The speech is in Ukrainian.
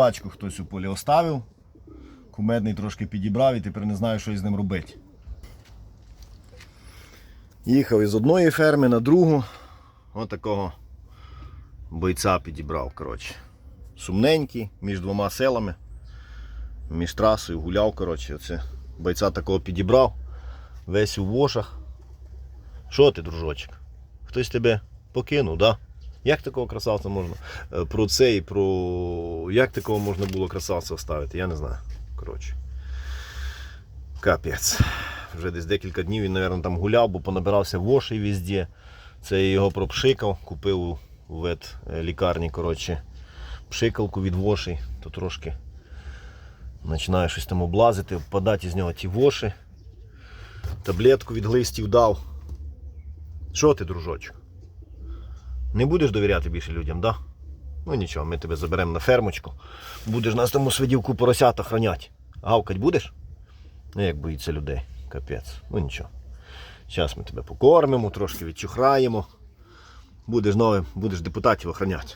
собачку хтось у полі оставив. Кумедний трошки підібрав і тепер не знаю, що із ним робити. Їхав із одної ферми на другу. Ось такого бойця підібрав. коротше. Сумненький, між двома селами, між трасою гуляв. коротше. Оце. Бойця такого підібрав. Весь у вошах. Що ти, дружочок? Хтось тебе покинув, да? Як такого красавця можна? е, Про це і про. Як такого можна було красавця оставити? Я не знаю. Коротше. Капець. Вже десь декілька днів він, мабуть, там гуляв, бо понабирався вошей везде. Це я його пропшикав, купив у вет лікарні, коротше, пшикалку від вошей, то трошки починає щось там облазити, впадати з нього ті воші. Таблетку від глистів дав. Що ти, дружочок? Не будеш довіряти більше людям, да? Ну нічого, ми тебе заберемо на фермочку. Будеш нас там у свидівку поросята охранять. Гавкать будеш? Ну, як боїться людей. Капець. Ну нічого. Зараз ми тебе покормимо, трошки відчухраємо. Будеш новим, будеш депутатів охраняти.